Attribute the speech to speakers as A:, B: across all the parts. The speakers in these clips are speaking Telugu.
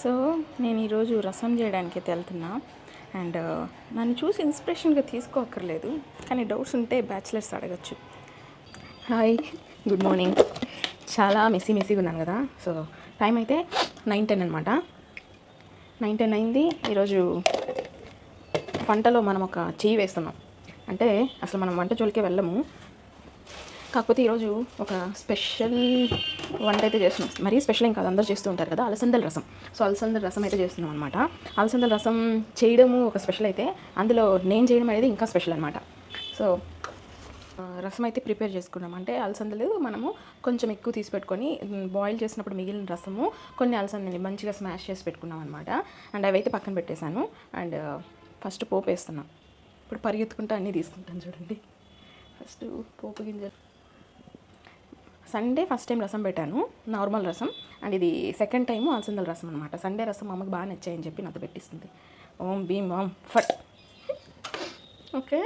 A: సో నేను ఈరోజు రసం చేయడానికి అయితే వెళ్తున్నా. అండ్ uh, నన్ను చూసి ఇన్స్పిరేషన్గా తీసుకోక్కర్లేదు. కానీ డౌట్స్ ఉంటే బ్యాచిలర్స్ అడగచ్చు. హాయ్. Good morning. చాలా మెస్సీ మెస్సీగా ఉన్నాను కదా. సో టైం అయితే నైన్ టెన్ అనమాట నైన్ టెన్ అయింది. ఈరోజు వంటలో మనం ఒక చెయ్యి వేస్తున్నాం. అంటే అసలు మనం వంట జోలికే వెళ్ళము. కాకపోతే ఈరోజు ఒక స్పెషల్ వంట అయితే చేస్తున్నాం. మరీ స్పెషల్ ఏం కాదు అందరూ చేస్తూ ఉంటారు కదా అలసందల రసం. సో అలసందల రసం అయితే చేస్తున్నాం అనమాట అలసందల రసం చేయడము ఒక స్పెషల్ అయితే అందులో నేను చేయడం అనేది ఇంకా స్పెషల్ అనమాట సో రసం అయితే ప్రిపేర్ చేసుకున్నాం. అంటే అలసందలు మనము కొంచెం ఎక్కువ తీసి పెట్టుకొని బాయిల్ చేసినప్పుడు మిగిలిన రసము కొన్ని అలసందని మంచిగా స్మాష్ చేసి పెట్టుకున్నాం అనమాట అండ్ అవైతే పక్కన పెట్టేశాను. అండ్ ఫస్ట్ పోపు వేస్తున్నాం. ఇప్పుడు పరిగెత్తుకుంటూ అన్నీ తీసుకుంటాను చూడండి. ఫస్ట్ పోపు గింజలు. సండే ఫస్ట్ టైం రసం పెట్టాను నార్మల్ రసం. అండ్ ఇది సెకండ్ టైం అలసందల రసం అనమాట సండే రసం అమ్మకి బాగా నచ్చాయని చెప్పి నాతో పెట్టిస్తుంది. ఓం భీమ్ ఓం ఫట్. ఓకే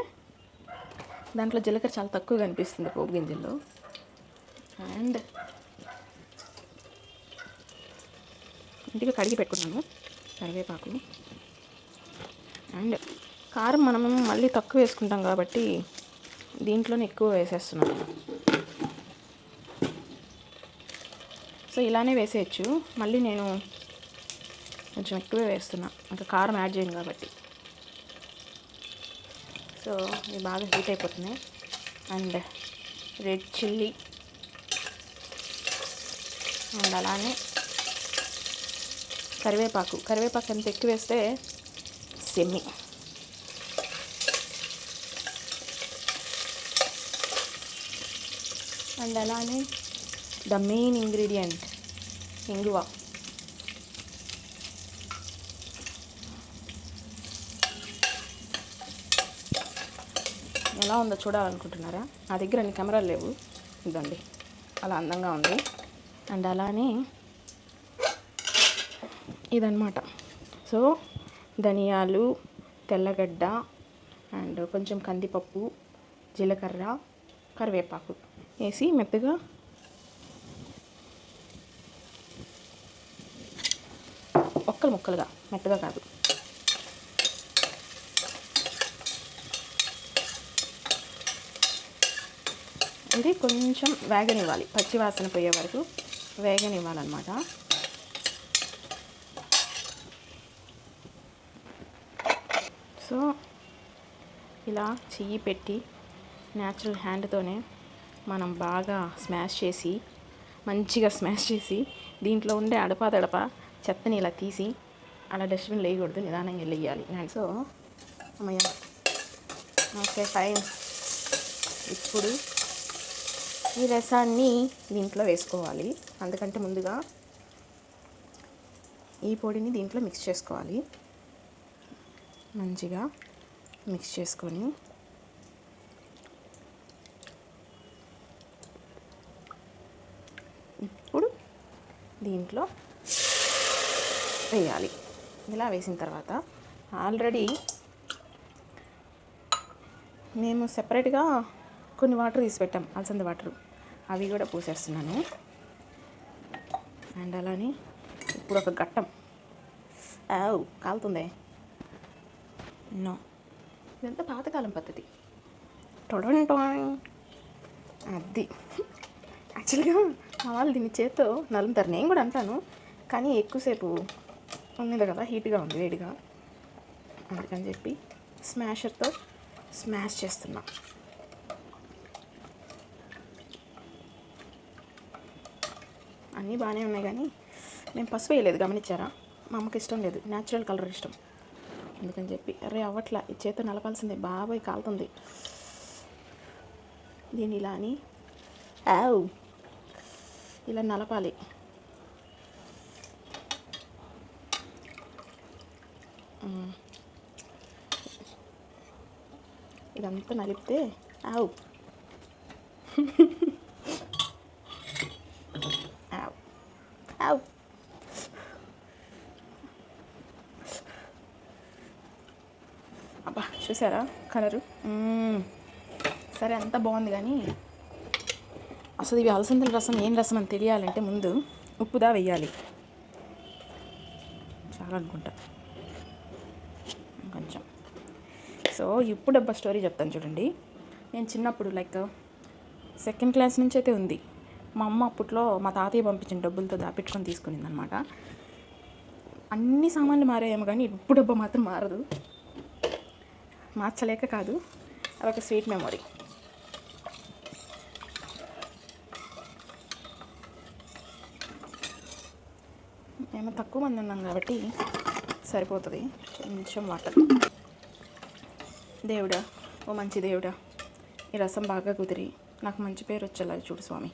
A: దాంట్లో జీలకర్ర చాలా తక్కువ అనిపిస్తుంది పోపు గింజల్లో. అండ్ ఇంటికి కడిగి పెట్టుకున్నాను కరివేపాకు. అండ్ కారం మనం మళ్ళీ తక్కువ వేసుకుంటాం కాబట్టి దీంట్లోనే ఎక్కువ వేసేస్తున్నాను సో ఇలానే వేసేయచ్చు. మళ్ళీ నేను కొంచెం ఎక్కువే వేస్తున్నా. ఇంకా కారం యాడ్ చేయను కాబట్టి. సో ఇవి బాగా హీట్ అయిపోతున్నాయి అండ్ రెడ్ చిల్లీ అండ్ అలానే కరివేపాకు. కరివేపాకు ఎంత ఎక్కువ వేస్తే సెమ్మి అండ్ అలానే ద మెయిన్ ఇంగ్రీడియంట్ ఇంగువ. ఎలా ఉందో చూడాలనుకుంటున్నారా? నా దగ్గర అన్ని కెమెరాలు లేవు. ఇదండి. అలా అందంగా ఉంది. అండ్ అలానే ఇదన్నమాట. సో ధనియాలు తెల్లగడ్డ అండ్ కొంచెం కందిపప్పు జీలకర్ర కరివేపాకు వేసి మెత్తగా ముక్కలు ముక్కలుగా మెత్తగా కాదు. ఇది కొంచెం వేగనివ్వాలి పచ్చి వాసన పోయే వరకు వేగనివ్వాలన్నమాట. సో ఇలా చెయ్యి పెట్టి న్యాచురల్ హ్యాండ్తోనే మనం బాగా స్మాష్ చేసి మంచిగా స్మాష్ చేసి దీంట్లో ఉండే అడపా తడపా చెత్తని ఇలా తీసి అలా డస్ట్బిన్ వేయకూడదు నిదానంగా వేయాలి సో అమ్మయ్య ఓకే ఫైన్ ఇప్పుడు ఈ రసాన్ని దీంట్లో వేసుకోవాలి. అందుకంటే ముందుగా ఈ పొడిని దీంట్లో మిక్స్ చేసుకోవాలి. మంచిగా మిక్స్ చేసుకొని ఇప్పుడు దీంట్లో వేయాలి. ఇలా వేసిన తర్వాత ఆల్రెడీ మేము సెపరేట్గా కొన్ని వాటర్ తీసి పెట్టాం అలసంద వాటర్. అవి కూడా పూసేస్తున్నాను. అండ్ అలానే ఇప్పుడు ఒక గట్టం ఆవ్ కాలుతుంది? నో. ఇదంతా పాతకాలం పద్ధతి. టొడన్ అది. యాక్చువల్గా మా వాళ్ళు దీన్ని చేత్తో నలుముతారు నేను కూడా అంటాను. కానీ ఎక్కువసేపు ఉంది కదా హీట్గా ఉంది వేడిగా. అందుకని చెప్పి స్మాషర్తో స్మాష్ చేస్తున్నా. అన్నీ బాగానే ఉన్నాయి కానీ నేను పసుపు వేయలేదు గమనించారా? మా అమ్మకి ఇష్టం లేదు న్యాచురల్ కలర్ ఇష్టం. అందుకని చెప్పి అరే అవ్వట్లా ఈ చేత నలపాల్సిందే బాబాయ్ కాలుతుంది. దీని ఇలా అని యావ్ ఇలా నలపాలి. ఇదంతా నలిపితే ఆవు. ఆవు. ఆవు. అబ్బా చూసారా కలరు? సరే అంతా బాగుంది కానీ అసలు ఇవి అలసందల రసం ఏం రసం అని తెలియాలంటే ముందు ఉప్పుదా వెయ్యాలి. చాలా అనుకుంటా కొంచెం సో ఇప్పుడు డబ్బా స్టోరీ చెప్తాను చూడండి. నేను చిన్నప్పుడు లైక్ సెకండ్ క్లాస్ నుంచి అయితే ఉంది. మా అమ్మ అప్పట్లో మా తాతయ్య పంపించిన డబ్బులతో దాపెట్టుకొని తీసుకునింది అనమాట అన్ని సామాన్లు మారాయేమో కానీ ఇప్పుడు డబ్బా మాత్రం మారదు. మార్చలేక కాదు. అదొక స్వీట్ మెమొరీ. మేము తక్కువ మంది ఉన్నాం కాబట్టి సరిపోతుంది. కొంచెం వాటర్. దేవుడా ఓ మంచి దేవుడా ఈ రసం బాగా కుదిరి నాకు మంచి పేరు వచ్చేలా చూడు స్వామి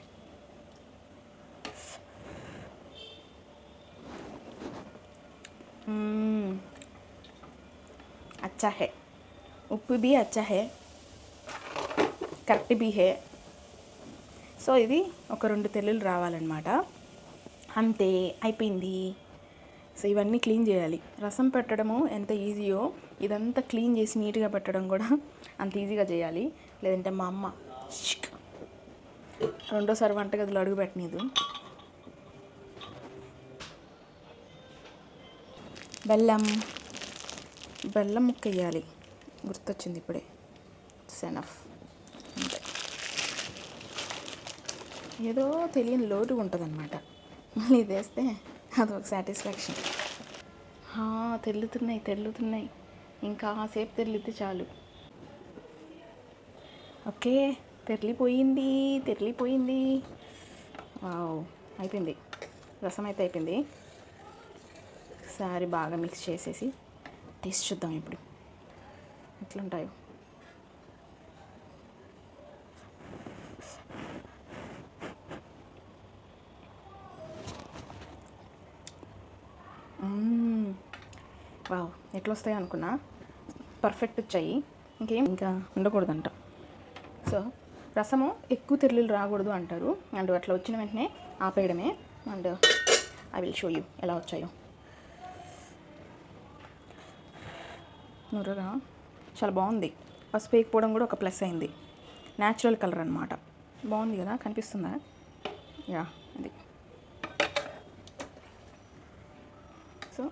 A: మ్మ్. अच्छा है ఉప్పు బి అచ్చా హే కరెక్ట్ బి హే సో ఇది ఒక రెండు తెల్లులు రావాలన్నమాట అంతే అయిపోయింది సో ఇవన్నీ క్లీన్ చేయాలి. రసం పెట్టడము ఎంత ఈజీయో ఇదంతా క్లీన్ చేసి నీట్గా పెట్టడం కూడా అంత ఈజీగా చేయాలి. లేదంటే మా అమ్మ రెండోసారి వంటగదిలో అడుగు పెట్టనీదు. బెల్లం బెల్లం ముక్క వేయాలి. గుర్తొచ్చింది ఇప్పుడే. సెనఫ్ అంతే. ఏదో తెలియని లోటు ఉంటుందన్నమాట మళ్ళీ ఇది వేస్తే అదొక సాటిస్ఫాక్షన్ తెల్లుతున్నాయి తెల్లుతున్నాయి. ఇంకా సేపు తెల్లితే చాలు. ఓకే తెరిలిపోయింది తెరిలిపోయింది. వావ్ అయిపోయింది. రసం అయితే అయిపోయింది. ఒకసారి బాగా మిక్స్ చేసేసి టేస్ట్ చూద్దాం ఇప్పుడు. ఎట్లుంటాయో మ్మ్. వావ్ ఎట్లా వస్తాయి అనుకున్నా పర్ఫెక్ట్ వచ్చాయి. ఇంకేం? ఇంకా ఉండకూడదంట. సో రసము ఎక్కువ తెరలు రాకూడదు అంటారు. అండ్ అట్లా వచ్చిన వెంటనే ఆపేయడమే. And I will show you ఎలా వచ్చాయో. నురగా చాలా బాగుంది. పసుపు వేయకపోవడం కూడా ఒక ప్లస్ అయింది. న్యాచురల్ కలర్ అనమాట బాగుంది కదా? కనిపిస్తుందా? యా అది. సో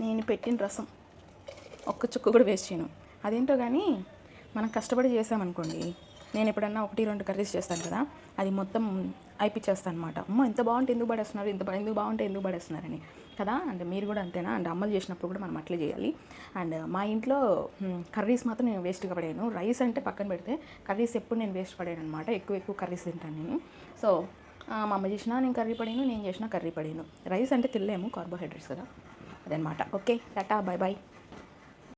A: నేను పెట్టిన రసం. ఒక్క చుక్క కూడా వేస్ట్ చేయను. అదేంటో కానీ మనం కష్టపడి చేసామనుకోండి నేను ఎప్పుడన్నా ఒకటి రెండు కర్రీస్ చేస్తాను కదా అది మొత్తం అయిపించేస్తాను అనమాట అమ్మ ఎంత బాగుంటే ఎందుకు పడేస్తున్నారు? ఇంత ఎందుకు బాగుంటే ఎందుకు పడేస్తున్నారని. కదా అండ్ మీరు కూడా అంతేనా? అండ్ అమ్మలు చేసినప్పుడు కూడా మనం అట్లే చేయాలి. అండ్ మా ఇంట్లో కర్రీస్ మాత్రం నేను వేస్ట్గా పడేను రైస్ అంటే పక్కన పెడితే కర్రీస్ ఎప్పుడు నేను వేస్ట్ పడాను అనమాట ఎక్కువ ఎక్కువ కర్రీస్ తింటాను నేను. సో మా అమ్మ చేసినా నేను కర్రీ పడాను నేను చేసినా కర్రీ పడాను రైస్ అంటే తినలేము కార్బోహైడ్రేట్స్ కదా అదనమాట ఓకే టాటా బాయ్ బాయ్